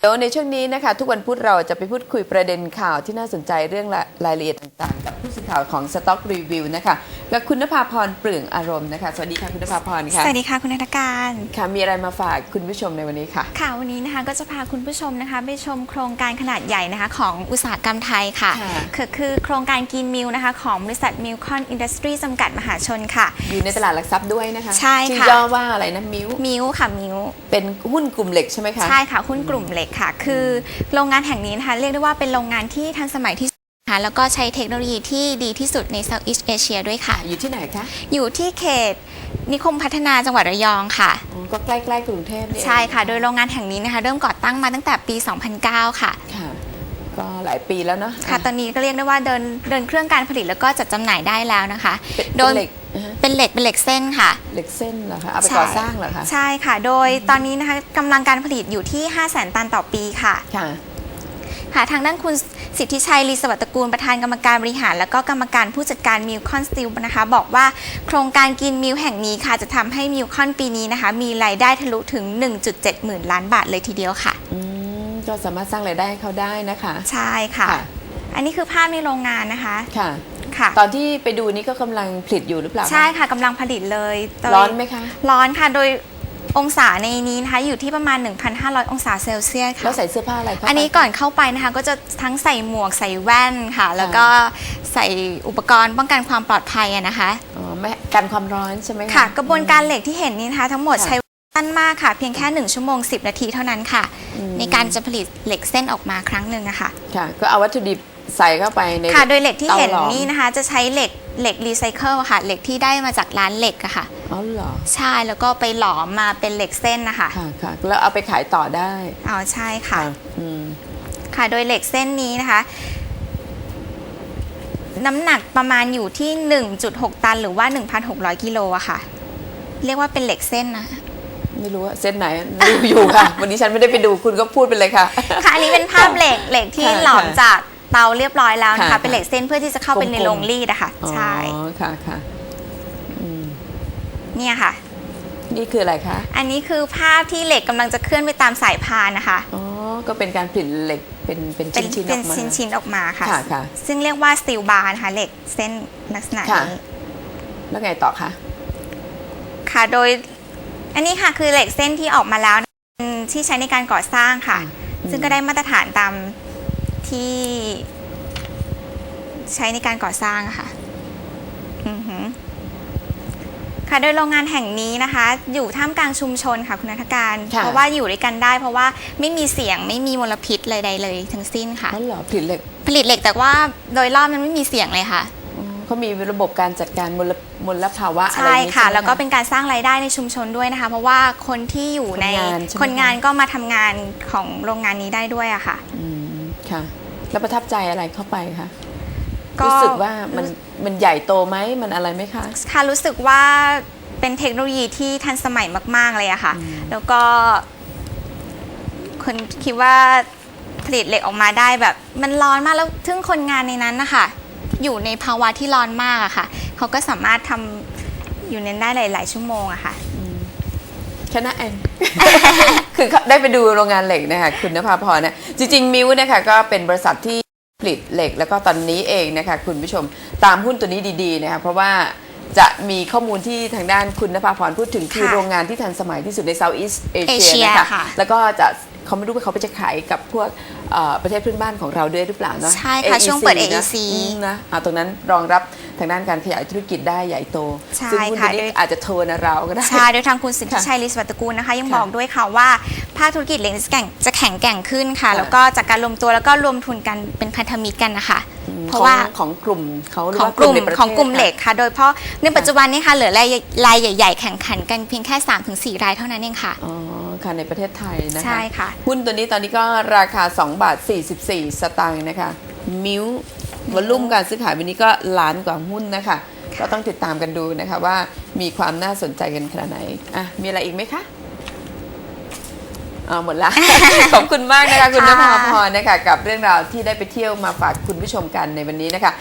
เดี๋ยวในช่วงนี้นะคะทุกวันพุธเราจะไปพูดคุยประเด็นข่าวที่น่าสนใจเรื่องละรายละเอียดต่างๆ กับผู้สื่อข่าวของ Stock Review นะคะและคุณนภาพรเปลืองอารมณ์นะคะสวัสดีค่ะคุณนภาพรค่ะสวัสดีค่ะคุณนัทการค่ะมีอะไรมาฝากคุณผู้ชมในวันนี้ค่ะค่ะวันนี้นะคะก็จะพาคุณผู้ชมนะคะไปชมโครงการขนาดใหญ่นะคะของอุตสาหกรรมไทยค่ะค่ะคือคือโครงการกินมิลนะคะของบริษัทมิลคอนอินดัสทรีจำกัดมหาชนค่ะ อยู่ในตลาดหลักทรัพย์ด้วยนะคะใช่ชื่อค่ะย่อว่าอะไรนะมิวมิลค่ะมิลเป็นหุ้นกลุ่มเหล็กใช่ไหมคะใช่ค่ะหุ้นกลุ่มเหล็กค่ะ คือโรงงานแห่งนี้นะคะเรียกได้ว่าเป็นโรงงานที่ทันสมัยที่สุดนะคะแล้วก็ใช้เทคโนโลยีที่ดีที่สุดใน Southeast Asia ด้วยค่ะ อยู่ที่ไหนคะ อยู่ที่เขตนิคมพัฒนาจังหวัดระยองค่ะอ๋อก็ใกล้ๆกรุงเทพนี่เองใช่ค่ะ โดยโรงงานแห่งนี้นะคะเริ่มก่อตั้งมาตั้งแต่ปี 2009 ค่ะค่ะ ก็หลายปีแล้วเนอะค่ะ ตอนนี้ก็เรียกได้ว่าเดินเดินเครื่องการผลิตแล้วก็จัดจำหน่ายได้แล้วนะคะเป็นโดย เป็นเหล็กนะฮะเป็นเหล็กเป็นเหล็กเส้นค่ะ เหล็กเส้นเหรอคะเอาไปใช่ก่อสร้างเหรอคะใช่ค่ะ โดยตอนนี้นะคะกำลังการผลิตอยู่ที่ 5 0 0 0 0 0 ตันต่อปีค่ะ ค่ะ ค่ะ ทางด้านคุณสิทธิชัยลีสวัสดิ์ตระกูลประธานกรรมการบริหาร แล้วก็กรรมการผู้จัดการมิลคอนสติลนะคะ บอกว่าโครงการกินมิลแห่งนี้ค่ะ จะทำให้มิลคอนปีนี้นะคะ มีรายได้ทะลุถึง 1.7 หมื่นล้านบาทเลยทีเดียวค่ะ อืมก็สามารถสร้างรายได้ให้เขาได้นะคะ ใช่ค่ะ ค่ะ อันนี้คือภาพในโรงงานนะคะ ค่ะ ค่ะ ตอนที่ไปดูนี่ก็กำลังผลิตอยู่หรือเปล่าคะใช่ค่ะกำลังผลิตเลยโดยร้อนไหมคะ ร้อนค่ะ โดยองศาในนี้นะคะอยู่ที่ประมาณ 1,500 องศาเซลเซียสค่ะ แล้วใส่เสื้อผ้าอะไรคะอันนี้ก่อนเข้าไปนะคะก็จะทั้งใส่หมวกใส่แว่นค่ะ แล้วก็ใส่อุปกรณ์ป้องกันความปลอดภัยอะนะคะ อ๋อไม่กันความร้อนใช่ไหมค่ะ กระบวนการเหล็กที่เห็นนี้นะคะ ทั้งหมดค่ะใช้เวลาสั้นมากค่ะ เพียงแค่ 1 ชั่วโมง 10 นาทีเท่านั้นค่ะ อืม ในการจะผลิตเหล็กเส้นออกมาครั้งหนึ่งนะคะ ค่ะ ก็เอาวัตถุดิบ ใส่เข้าไปในค่ะ โดยเหล็กที่เห็นเตาหลอมนี่นะคะ จะใช้เหล็กเหล็กรีไซเคิลค่ะ เหล็กที่ได้มาจากร้านเหล็กอะค่ะ อ๋อเหรอ ใช่แล้วก็ไปหลอมมาเป็นเหล็กเส้นนะคะ ค่ะค่ะแล้วเอาไปขายต่อได้ อ๋อใช่ค่ะ อืม ค่ะ โดยเหล็กเส้นนี้นะคะ น้ำหนักประมาณอยู่ที่ 1.6 ตัน หรือว่า 1,600 กิโลอะค่ะ เรียกว่าเป็นเหล็กเส้นนะไม่รู้ว่าเส้นไหนดูอยู่ค่ะ วันนี้ฉันไม่ได้ไปดูคุณก็พูดไปเลยค่ะ ค่ะ อันนี้เป็นภาพเหล็กเหล็กที่ค่ะหลอมจาก เตาเรียบร้อยแล้วนะค่ะคะเป็นเหล็กเส้นเพื่อที่จะเข้าไปในกลมๆ โรงรีดอะค่ะ ใช่อ๋อค่ะค่ะอืมเนี่ยค่ะ นี่คืออะไรคะอันนี้คือภาพที่เหล็กกำลังจะเคลื่อนไปตามสายพานนะคะ อ๋อก็เป็นการผลิตเหล็กเป็นเป็นเป็นชิ้นๆอเป็อนกมา ชิ้นๆออกมาค่ะ ค่ะค่ะซึ่งเรียกว่าสตีลบาร์นะคะเหล็กเส้นลักษณะค่ะ นี้ แล้วไงต่อคะ ค่ะ โดยอันนี้ค่ะคือเหล็กเส้นที่ออกมาแล้วนะที่ใช้ในการก่อสร้างค่ะ อืม ซึ่งก็ได้มาตรฐานตาม ที่ใช้ในการก่อสร้างอะค่ะอือหือค่ะโดยโรงงานแห่งนี้นะคะ อยู่ท่ามกลางชุมชนค่ะคุณนัทการค่ะเพราะว่าอยู่ด้วยกันได้ เพราะว่าไม่มีเสียงไม่มีมลพิษใดๆเลย ทั้งสิ้นค่ะนั่นเหรอผลิตเหล็ก ผลิตเหล็กแต่ว่าโดยรอบมันไม่มีเสียงเลยค่ะอ๋อเขามีระบบการจัดการมลมลภาวะอะไรใช่อย่างนี้ค่ะใช่ไหมแล้วก็เป็นการสร้างรายได้ในชุมชนด้วยนะคะ เพราะว่าคนที่อยู่ในคนงานใช่ไหมคนงานคะก็มาทำงานของโรงงานนี้ได้ด้วยอะค่ะอืม ค่ะ แล้วประทับใจอะไรเข้าไปคะก็ รู้สึกว่ามันมันใหญ่โตไหมมันอะไรไหมคะ ค่ะรู้สึกว่าเป็นเทคโนโลยีที่ทันสมัยมาก ๆ เลยอะค่ะแล้วก็คนคิดว่าผลิตเหล็กออกมาได้แบบ มันร้อนมากแล้วซึ่งคนงานในนั้นนะคะอยู่ในภาวะที่ร้อนมากอะค่ะเขาก็สามารถทำอยู่ในนั้นได้หลาย ๆ ชั่วโมงอะค่ะ ชนะเอง คือเขาได้ไปดูโรงงานเหล็กนะคะคุณนภาพรนะจริง ๆ มิวนะคะก็เป็นบริษัทที่ผลิตเหล็ก แล้วก็ตอนนี้เองนะคะคุณผู้ชมตามหุ้นตัวนี้ดีๆนะคะเพราะว่าจะมีข้อมูลที่ทางด้านคุณนภาพรพูดถึงคือค่ะโรงงานที่ทันสมัยที่สุดในเซาท์อีสเอเชีย Asia นะคะค่ะแล้วก็จะเขาไม่รู้ว่าเขาไปจะขายกับพวก เอ่อประเทศเพื่อนบ้านของเราด้วยหรือเปล่าเนาะ ใช่ค่ะช่วงเปิด นะ AEC อืมนะอ่าตรงนั้นรองรับทางด้านการขยายธุรกิจได้ใหญ่โต ใช่ซึ่งหุ้นตัวค่ะนี้โดยอาจจะโทรนะเราก็ได้ ใช่โดยทางคุณสิทธิชัยลิสวัตตระกูลนะคะ ยังค่ะบอกด้วยค่ะว่าภาคธุรกิจเหล็กจะแข่งจะแข็งแกร่งขึ้นค่ะ ค่ะ แล้วก็จากการรวมตัวแล้วก็รวมทุนกันเป็นพันธมิตรกันนะคะอืม เพราะว่าของของกลุ่มเขาหรืของว่ากลุ่มในประทศของกลุ่มเหล็กค่ะค่ะ โดยเพราะในปัจจุบันนี้ค่ะเหลือรายรายใหญ่ๆ แข่งขันกันเพียงแค่ 3-4 รายเท่านั้นเองค่ะ อ๋อค่ะในประเทศไทยนะคะใช่ค่ะ หุ้นตัวนี้ตอนนี้ก็ราคา 2 บาท 44 สตางค์นะคะ มิววอลุ่มการซื้อขายวันนี้ก็ล้านกว่าหุ้นนะคะ ก็ต้องติดตามกันดูนะคะว่ามีความน่าสนใจกันขนาดไหนอะมีอะไรอีกไหมคะ อ่าหมดละ ขอบคุณมากนะคะคุณนค่ะภาพรนะคะ กับเรื่องราวที่ได้ไปเที่ยวมาฝากคุณผู้ชมกันในวันนี้นะคะ